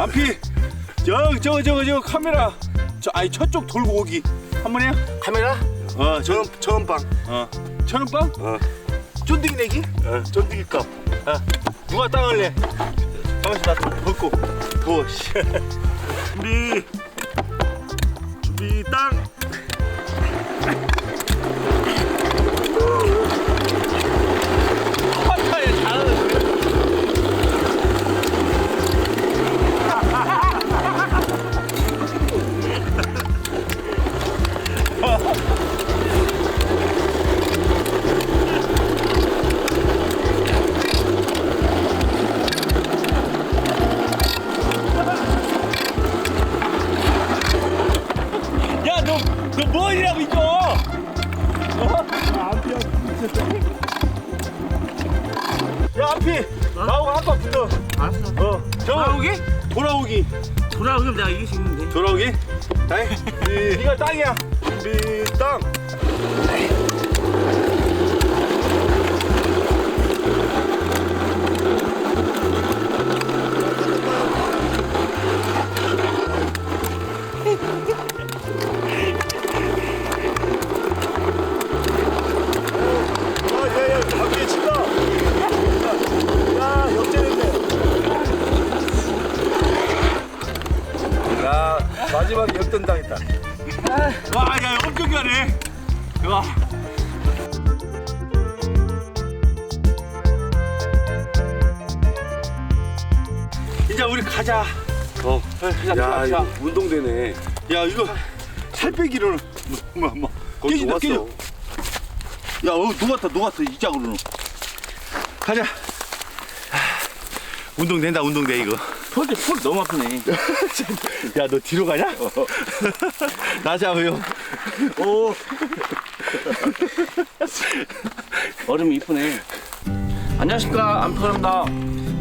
안피 저 저거 저거 저거 카메라 저 아니 저쪽 돌고 오기 한 번 해요? 카메라? 어 저, 처음 처음 빵. 어 천원빵? 어. 쫀득이 내기? 어, 쫀득이 값. 누가 땅을 내? 가만있어 나 벗고 더워 씨 준비. 준비 땅. 돌아오기? 돌아오기 돌아오면 내가 이길 수 있는데. 돌아오기? 다이 네가 땅이야 준비 땅. 역전 당했다. 와 야 엄청 가네 와 이제 우리 가자 어. 가자 야, 가자 이거 운동되네. 야 이거 살 빼기로는 뭐, 뭐, 뭐. 거기 깨진다. 깨져 야 어, 녹았다 녹았어 이 짝으로는 가자 하, 운동 된다 운동 돼 이거 폴대 폴 너무 아프네. 야 너 뒤로 가냐? 나 잡아요 오 얼음이 이쁘네. 안녕하십니까 안표랍니다.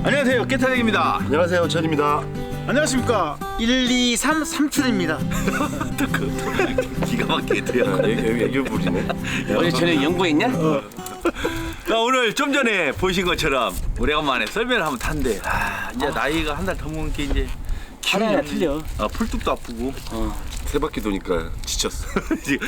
안녕하세요 깨타장입니다 안녕하세요, 전입니다. 안녕하십니까 1, 2, 3, 3춘입니다 기가 막히게 야, 애교, 애교 부리네. 어제 저녁 연구했냐? 나 오늘 좀 전에 보신 것처럼 오래간만에 썰매를 한번 탔는데 아, 이제 나이가 한 달 더 먹은 게 이제 하나하나 틀려. 아, 풀뚝도 아프고 어. 세 바퀴 도니까 지쳤어. 지금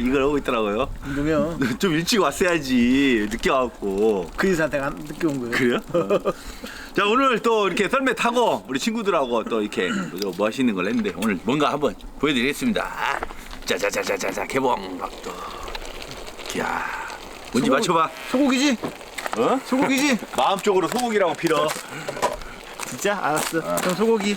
이걸 하고 있더라고요 운동이요 좀 일찍 왔어야지 늦게 와갖고 그 인사한테 안 늦게 온 거예요 그래요? 자 오늘 또 이렇게 썰매 타고 우리 친구들하고 또 이렇게 또 멋있는 걸 했는데 오늘 뭔가 한번 보여드리겠습니다 짜자자자자자 개봉 박도 야 뭔지 소금. 맞춰봐 소고기지? 어? 소고기지? 마음적으로 소고기라고 빌어 진짜? 알았어 그럼 소고기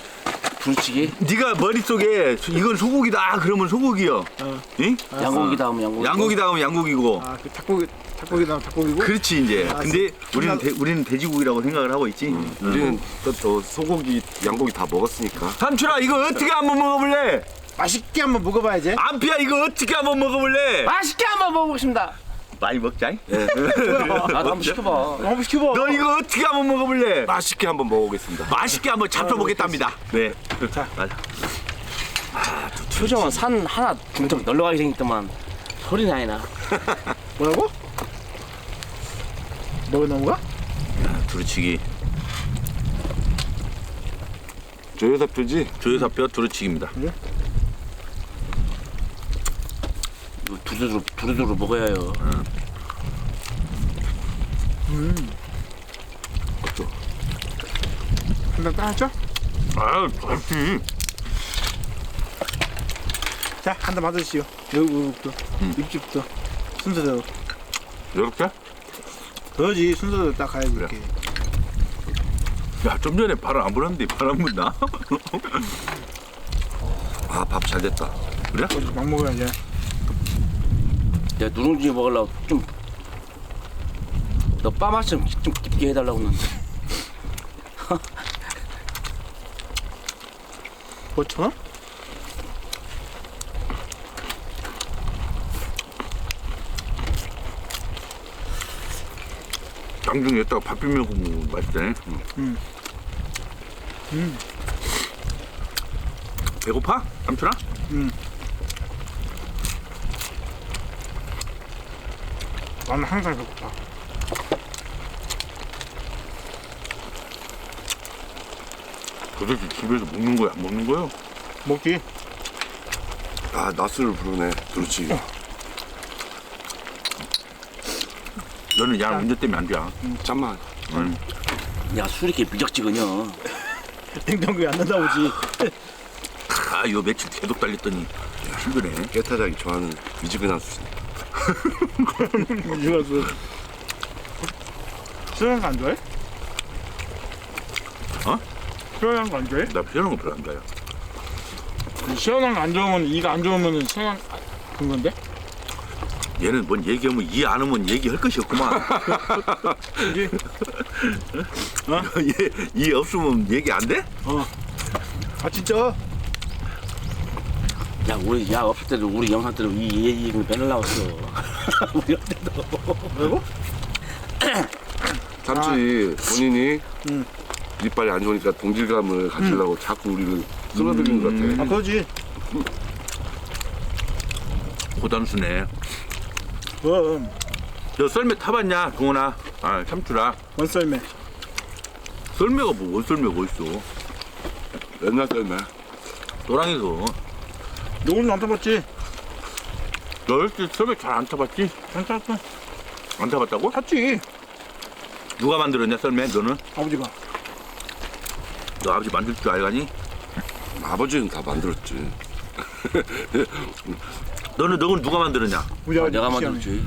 부르치기. 네가 머릿속에 이건 소고기다 그러면 소고기요 어. 응? 양고기다 하면 양고기. 양고기다 하면 양고기고 아 그 닭고기 닭고기 나면 닭고기고 그렇지 이제 아, 근데 소- 우리는 돼, 우리는 돼지고기라고 생각을 하고 있지 우리는 또저 소고기, 양고기 다 먹었으니까. 삼촌아 이거 어떻게 한번 먹어볼래? 맛있게 한번 먹어봐야지 안피야 이거 어떻게 한번 먹어볼래? 맛있게 한번 먹어보겠습니다. 많이 먹자 예. 나도 한번 시켜봐. 한번 시켜봐 너 이거 어떻게 한번 먹어볼래? 맛있게 한번 먹어보겠습니다. 맛있게 한번 잡숴보겠답니다 네 자, 맞아 표정은 산 하나 둥쩍 널러가게 생겼더만 소리 나이 나. 뭐라고? 뭐가 나온 거야? 두루치기 조효삽표지? 조효사뼈 두루치기입니다 이거 두루두루 두루두루 먹어야 해요. 한잔 따놨죠? 아 맛있지 자 한 잔 받으시오 여기부터 입집부터 순서대로 이렇게? 그러지 순서대로 딱 가야지 이렇게 야 좀 전에 바람 안 불었는데 바람 분다 아, 밥 잘 됐다. 그래? 막 먹어야지 내가 누룽지 먹으려고 좀. 너 빠맛 좀, 좀 깊게 해달라고 했는데. 5천 원? 장중에 여기다가 밥 비벼 먹으면 맛있네 음. 음. 배고파? 삼촌아? 나는 항상 배고파 도대체 집에서 먹는 거야 안 먹는 거요? 먹지. 아 낯을 부르네. 그렇지. 너는 야 운전 때문에 안 돼. 짠만. 응. 야 술이 이렇게 미적지근요. 냉장고에 안 넣다 오지. 아 이거 며칠 계속 달렸더니 힘드네. 깨타장이 좋아하는 미지근한 술. 이 거서. 시원한 거 안 좋아해? 어? 시원한 거 안 좋아해? 나 피하는 거 별로 안 좋아요. 시원한 거 안 좋으면 이가 안 좋으면 시원한 그런 건데? 얘는 뭔 얘기하면 이해 안 하면 얘기할 것이 없구만. 이게 얘 이해 없으면 얘기 안 돼? 아 진짜 야 우리 야 없을 때도 우리 영상 때도 이 얘기 맨날 나왔어. 우리 없을 때도. 뭐라고? 참치 본인이 응. 이빨이 안 좋으니까 동질감을 가지려고 자꾸 우리를 끌어들이는 것 같아. 아 그러지. 고단수네. 그럼 너 썰매 타봤냐, 동원아? 아 참추라. 원썰매. 썰매가 뭐 원썰매가 어딨어? 옛날 때문에. 노랑에서. 너는 안 타봤지? 너 어릴 때 썰매 잘안 타봤지? 안 탔어. 안 타봤다고? 탔지. 누가 만들었냐 썰매? 너는? 아버지가. 너 아버지 만들 줄 알가니? 아버지는 다 만들었지. 너는 너는 누가 만들었냐? 우리 아버지 내가 무시하네. 만들었지.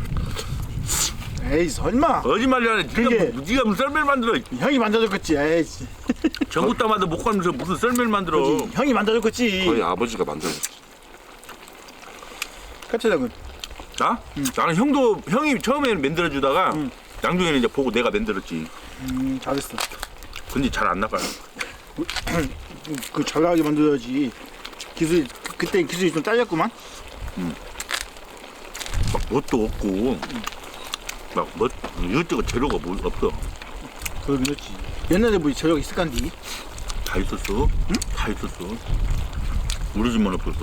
에이 설마. 거짓말이야. 네가 그게- 뭐- 네가 무슨 썰매를 만들어? 형이 만들어줬겠지. 에이. 전국 따마다 못 가면서 무슨 썰매를 만들어? 형이 만들어줬겠지. 거의 아버지가 만들었지. 카트장은. 나? 나는 형도 형이 처음에는 만들어 주다가 응. 양중에는 이제 보고 내가 만들었지. 음 잘했어. 근데 잘 안 나가요. 그잘 나가게 만들어야지. 기술 그- 그때 기술이 좀 딸렸구만. 막 뭣도 없고 막뭐 이것저것 재료가 뭐 없어. 그러긴 했지. 옛날에 뭐 저녁 있을 간디. 다 있었어. 다 있었어. 우리 집만 없었어.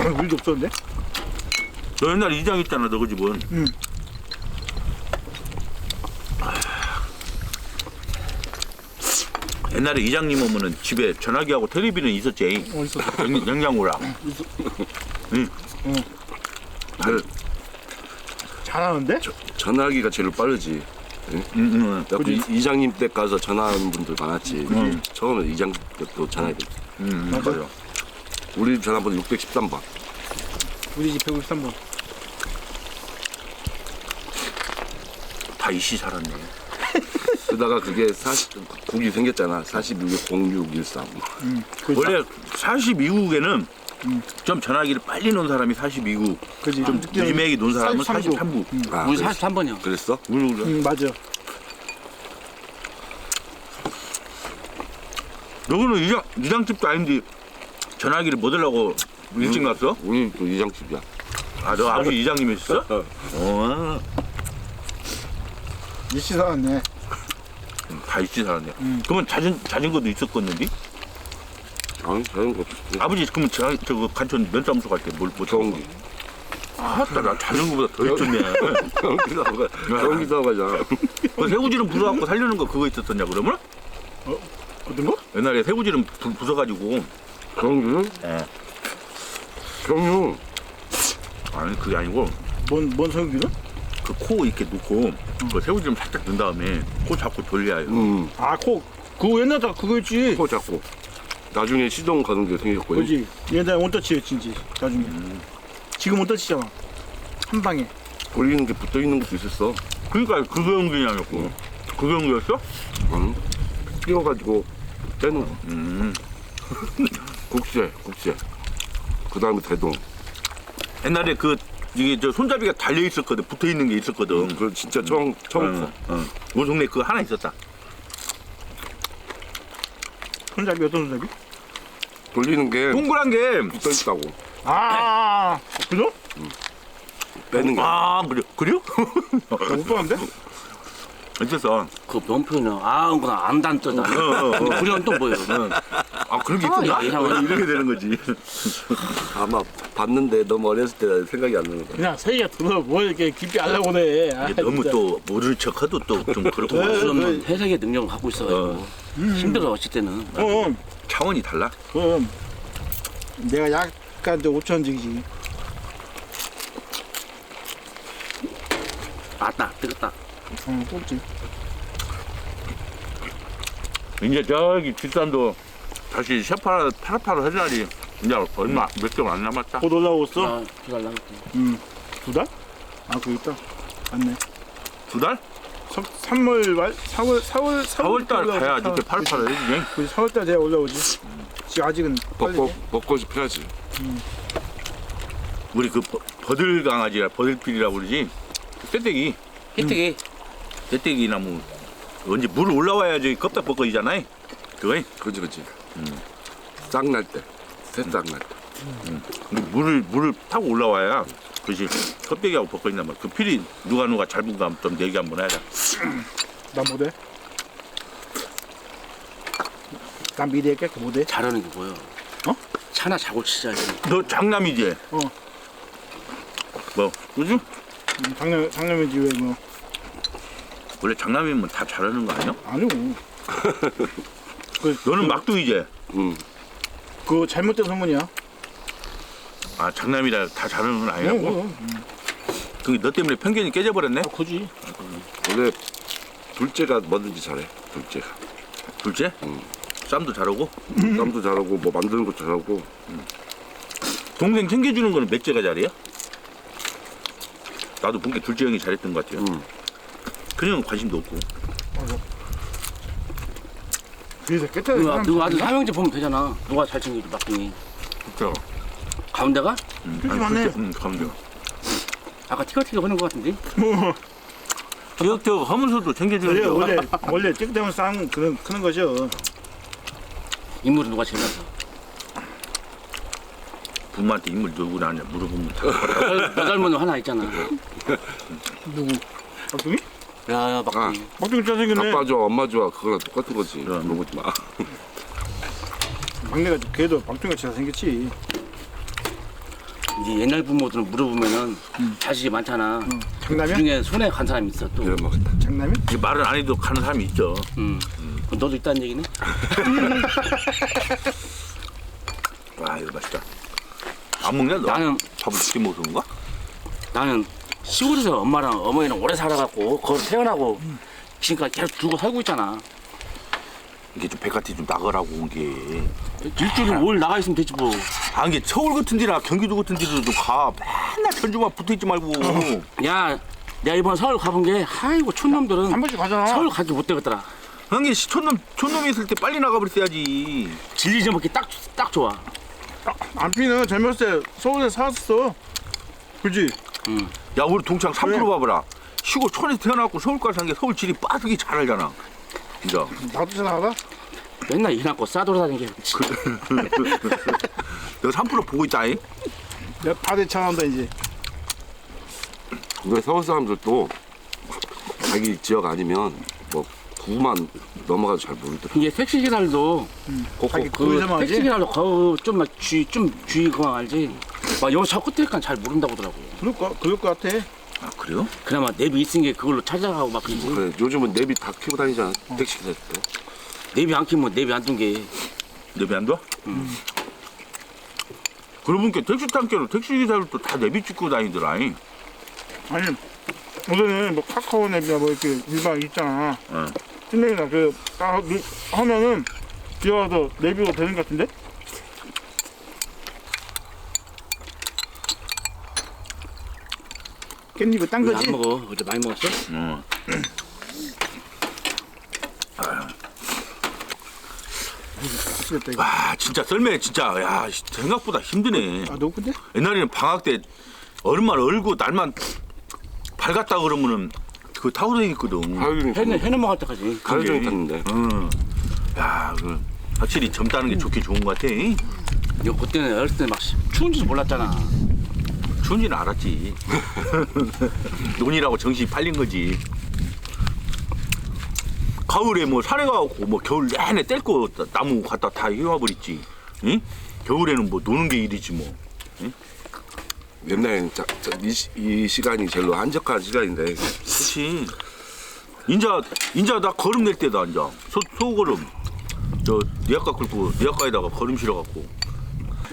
우리도 없었는데. 너 옛날에 이장 있잖아, 너 그 집은. 응. 옛날에 이장님 오면은 집에 전화기하고 텔레비는 있었지. 어딨어? 영- 영양고랑. 근데 잘하는데? 전화기가 제일 빠르지. 응, 응, 나그 이장님 댁 가서 전화하는 분들 많았지. 응. 처음에 이장 댁도 전화해. 응, 맞아. 맞아. 우리 집 전화번호 613번. 우리 집 153번. 다 이씨 살았네. 쓰다가 그게 40, 국이 생겼잖아. 420613. 응. 원래 42국에는 좀 전화기를 빨리 놓은 사람이 42국, 그지. 좀 늦지막이 놓은 사람은 43 국. 43국. 응. 아, 우리 그랬, 43번이요. 그랬어? 우리 그래. 응 맞아. 너는 이장 이장집도 아닌데 전화기를 못 하려고 일찍 났어? 우리 또 이장집이야. 아, 너 아버지 이장님이셨어? 어, 일시 살았네. 다 있지 살았네. 그러면 자전 자전거도 있었겠는데? 아니, 자전거. 아버지 그러면 저 저거 간촌 면사무소 갈 때 뭘 못 경기. 아따 나 자전거보다 더 있었네. 경기도 가. 경기도 가자. 그 새우지름 부숴갖고 살려는 거 그거 있었었냐 그러면? 어떤 거? 옛날에 새우지름 부, 부숴가지고 경기? 예. 경유. 아니 그게 아니고 뭔뭔 성기는? 그 코 이렇게 놓고 그 새우지름 살짝 넣은 다음에 코 잡고 돌려야 요 음. 아 코. 그거 옛날 다 그거 있지. 코 잡고. 나중에 시동 가는 게 생겼고. 그지. 옛날에 원터치였지 나중에. 지금 원터치잖아. 한 방에. 돌리는 게 붙어 있는 것도 있었어. 그러니까 그거 연기였어? 응. 끼워가지고 떼는 거. 음. 국세, 국세. 그 다음에 대동. 옛날에 그 이게 저 손잡이가 달려 있었거든 붙어 있는 게 있었거든 그 진짜 처음, 처음 응, 거. 응. 우리 동네 그거 하나 있었다 손잡이 어떤 손잡이? 돌리는 게 동그란 게 붙어 있다고. 아, 그죠? 빼는 게. 아, 그래, 그래요? 나못 봤는데? 있었어. 그 명표는 아무거나 안 단떠다. 어, 어. 그건 또 뭐예요? 아, 그런 게? 아, 이상하네. 어, 이렇게 되는 거지. 아마 봤는데 너무 어렸을 때 생각이 안 나는 거야. 그냥 세기가 들어 뭐 이렇게 깊이 알라고 해. 아, 이게 너무 진짜. 또 모르는 척 해도 또 좀 그렇고. 네. 수 없는 해석의 능력을 갖고 있어가지고. 어. 힘들어 어찌 때는. 어, 차원이 달라. 그럼 내가 약간 좀 오천직이지. 맞다 뜨겁다. 어, 뽑지. 이제 저기 뒷산도 다시 셰파라 파라파라 해야지. 이제 얼마 몇 개월 안 남았다. 곧 올라오겠어? 아, 두달 남았대. 응. 두 달? 아, 그거 있다. 맞네. 두 달? 3, 월 말? 4월, 4월, 4월 달 가야 이렇게 파라파라 해지지. 그 4월 달 돼야 올라오지. 지금 아직은 빨리. 벚꽃 벚꽃이 펴야지. 우리 그 버- 버들 강아지라 버들필이라고 그러지. 떼떼기. 히트기 떼떼기 나무 언제 물 올라와야지 껍데기 벗겨지잖아요. 그거이. 그지 그지. 싹 날 때, 새싹 날 때. 근데 물을 물을 타고 올라와야 그지 껍데기하고 벗겨진단 말이야. 그 필이 누가 누가 잘 본가 좀 내기 한번 하자. 난 못해. 난 미래에 그 못해. 잘하는 게 뭐야? 어? 차나 자고 치자지. 너 장남이지? 어. 뭐 그지? 음, 작년, 작년이지 왜 뭐. 원래 장남이면 다 잘하는 거 아니야? 아니요. 그, 너는 막둥이지? 응. 그거 잘못된 소문이야. 아 장남이라 다 잘하는 건 응, 아니라고? 그게 너 때문에 편견이 깨져버렸네? 아, 그지. 원래 둘째가 뭐든지 잘해. 둘째가. 둘째? 응. 쌈도 잘하고? 쌈도 잘하고 뭐 만드는 것도 잘하고. 동생 챙겨주는 거는 몇째가 잘해요? 나도 본게 둘째 형이 잘했던 것 같아요. 응. 큰 형은 관심도 없고. 그 래서 깨끗하게 누가 사람 누가 아주? 삼형제 보면 되잖아. 누가 잘 챙겨줘 막둥이. 그렇죠. 가운데가 응, 그렇지 않네. 응, 가면 아까 티격태격 하는 것 같은데. 뭐, 기억적 하면서도 챙겨주는 원래, 거. 원래, 원래 깨끗하면 쌍 그런, 크는 거죠. 인물은 누가 제일 낫어? 부모한테 인물 누구나 하냐 물어보면 다. 여 닮은 하나 있잖아. 누구? 막둥이? 야야 막둥이. 막둥이 잘생겼네. 아빠 좋아, 엄마 좋아, 그거랑 똑같은 거지. 그럼. 그런 거지 마. 막내가 걔도 막둥이가 잘생겼지. 이제 옛날 부모들은 물어보면은 자식이 많잖아. 그 장남이야? 중에 손에 간 사람이 있어 또. 이런 막 장남이? 이게 말을 안 해도 가는 사람이 있죠. 음. 그럼 너도 있다는 얘기네? 와 이거 맛있다. 안 먹냐 너? 나는 밥을 쉽게 먹어서 그런가? 나는 시골에서 엄마랑 어머니랑 오래 살아갖고 거기 태어나고 지금까지 계속 두고 살고 있잖아. 이게 좀 백화티 좀 나가라고 온 게. 일주일에 5일 나가 있으면 되지 뭐. 아 이게 서울 같은 데나 경기도 같은 데도 좀 가. 맨날 전주만 붙어 있지 말고. 야, 내가 이번 서울 가본 게 아이고 촌놈들은 한 번씩 가잖아. 서울 가기 못 되겠더라. 형이 촌놈 촌놈이 있을 때 빨리 나가버렸어야지. 진리 좀 먹기 딱, 딱 좋아. 안피는 젊었을 때 서울에 살았어. 그지? 응. 야 우리 동창 3% 그래. 봐봐라. 시골 촌에서 태어나고 서울까지 산게 서울 지리 빠르게 잘 알잖아. 진짜. 나도 생각하다. 맨날 일하고 싸돌아다니게. 내가 3% 보고 있다잉. 내가 다 대처한다 이제. 근데 서울 사람들도 자기 지역 아니면 뭐 구만 넘어가도 잘 모르더라. 이게 택시 기사들도 자기 그 거기서만 택시. 기사도 거좀막 주의 좀 주의 그만 알지. 막 여기 저 끝에니까 잘 모른다고 하더라고. 그럴 거 그럴 거 같아. 아 그래요? 그나마 내비 있은 게 그걸로 찾아가고 막 그러지. 그래, 요즘은 내비 다 키고 다니잖아. 택시 기사 때. 내비 안 키면 내비 안 둔 게. 내비 안 둬? 그러고 보니까 택시 탄께로 택시 기사들도 다 내비 찍고 다니더라잉. 아니 요새는 뭐 카카오 앱이나 뭐 이렇게 일반 있잖아. 응. 신내기나 그딱 하면은 기어서 내비가 되는 것 같은데? 깻잎을 딴왜 거지? 안 먹어? 어제 많이 먹었어? 어. 미치겠다 이거. 와 진짜 썰매 진짜 야 생각보다 힘드네. 아 너무 큰데? 옛날에는 방학 때 얼음만 얼고 날만 밝았다 그러면은 그 타고 종일 해는 해는 먹을 때까지. 그게. 탔는데. 응. 야, 그 확실히 젊다는 게 좋긴 좋은 것 같아. 이거 그때는 어렸을 때 막 추운지도 몰랐잖아. 추운지는 알았지. 논이라고 정신이 팔린 거지. 가을에 뭐 산에 가고 뭐 겨울 내내 뗄거 나무 갖다 다 해와버렸지. 응? 겨울에는 뭐 노는 게 일이지 뭐. 옛날에는 자, 자, 이, 시- 이 시간이 제일로 한적한 시간인데 그렇지. 인자 인자 나 걸음 낼 때다 인자 소 소걸음 저 니아까 끓고 니아까에다가 거름 실어 갖고.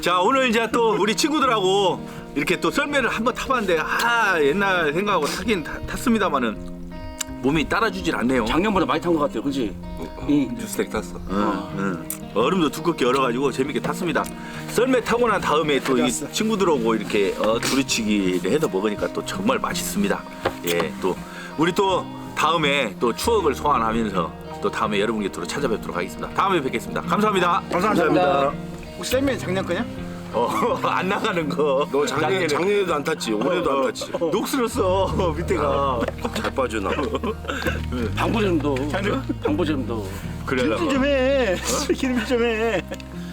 자 오늘 이제 또 우리 친구들하고 이렇게 또 썰매를 한번 타봤는데 아 옛날 생각하고 타긴 타, 탔습니다마는 몸이 따라주질 않네요. 작년보다 많이 탄 것 같아요, 그지? 응. 뉴스렉 탔어. 응, 응. 얼음도 두껍게 얼어가지고 재밌게 탔습니다. 썰매 타고 난 다음에 또 이. 친구들하고 이렇게 어, 두루치기를 해서 먹으니까 또 정말 맛있습니다. 예, 또 우리 또 다음에 또 추억을 소환하면서 또 다음에 여러분 곁으로 찾아뵙도록 하겠습니다. 다음에 뵙겠습니다. 감사합니다. 감사합니다. 혹시 셀맨 작년 거냐? 어, 안 나가는 거. 너 작년 작년에- 작년에도 안 탔지. 올해도 안 탔지. 녹슬었어 밑에가. 잘 빠져나. 방부제름도. 방부제름도. 그래. 기름 좀 해. 기름 좀 해.